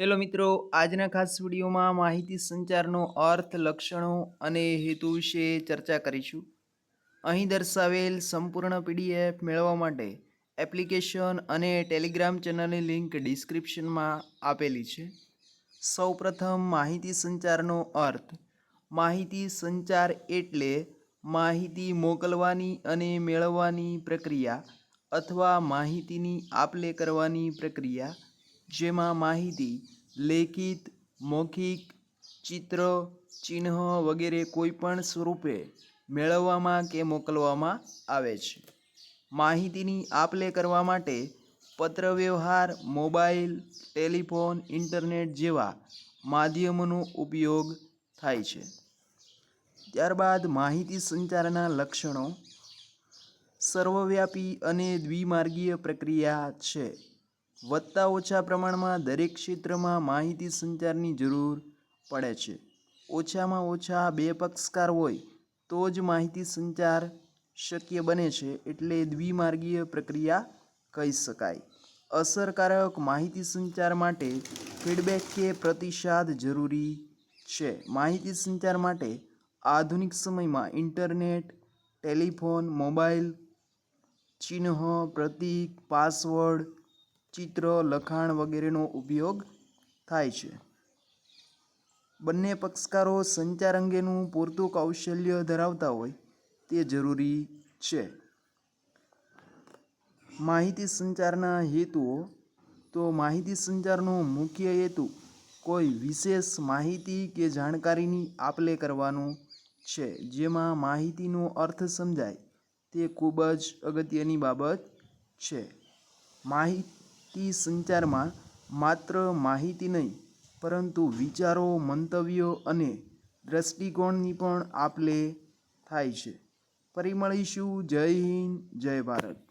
Hello મિત્રો, આજના ખાસ વિડીયોમાં માહિતી સંચારનો અર્થ, લક્ષણો અને હેતુ વિશે ચર્ચા કરીશું. અહીં દર્શાવેલ સંપૂર્ણ પીડીએફ મેળવવા માટે એપ્લિકેશન અને ટેલિગ્રામ ચેનલની લિંક ડિસ્ક્રિપ્શનમાં આપેલી છે. સૌપ્રથમ, માહિતી સંચારનો અર્થ. માહિતી સંચાર એટલે માહિતી મોકલવાની અને મેળવવાની પ્રક્રિયા અથવા માહિતીની આપલે કરવાની પ્રક્રિયા જેમાં માહિતી, લેખિત, મૌખિક, ચિત્ર, ચિહ્ન વગેરે કોઈપણ સ્વરૂપે મેળવવામાં કે મોકલવામાં આવે છે. માહિતીની આપલે કરવા માટે પત્રવ્યવહાર, મોબાઈલ, ટેલિફોન, ઇન્ટરનેટ જેવા માધ્યમોનો ઉપયોગ થાય છે. ત્યારબાદ માહિતી સંચારના લક્ષણો. સર્વવ્યાપી અને દ્વિમાર્ગીય પ્રક્રિયા છે. વત્તા ઓછા પ્રમાણમાં દરેક ક્ષેત્રમાં માહિતી સંચારની જરૂર પડે છે. ઓછામાં ઓછા બે પક્ષકાર હોય તો જ માહિતી સંચાર શક્ય બને છે એટલે દ્વિમાર્ગીય પ્રક્રિયા કહી શકાય. અસરકારક માહિતી સંચાર માટે ફીડબેક કે પ્રતિસાદ જરૂરી છે. માહિતી સંચાર માટે આધુનિક સમયમાં ઇન્ટરનેટ, ટેલિફોન, મોબાઈલ, ચિહ્ન, પ્રતીક, પાસવર્ડ ચિત્ર, લખાણ વગેરેનો ઉપયોગ થાય છે. બંને પક્ષકારો સંચાર અંગેનું પૂરતું કૌશલ્ય ધરાવતા હોય તે જરૂરી છે. માહિતી સંચારના હેતુઓ. તો માહિતી સંચારનો મુખ્ય હેતુ કોઈ વિશેષ માહિતી કે જાણકારીની આપલે કરવાનો છે, જેમાં માહિતીનો અર્થ સમજાય તે ખૂબ જ અગત્યની બાબત છે. માહિતી સંચારમાં માત્ર માહિતી નહીં, પરંતુ વિચારો, મંતવ્યો અને દ્રષ્ટિકોણની પણ આપલે થાય છે. ફરી મળીશું જય હિન્દ, જય ભારત.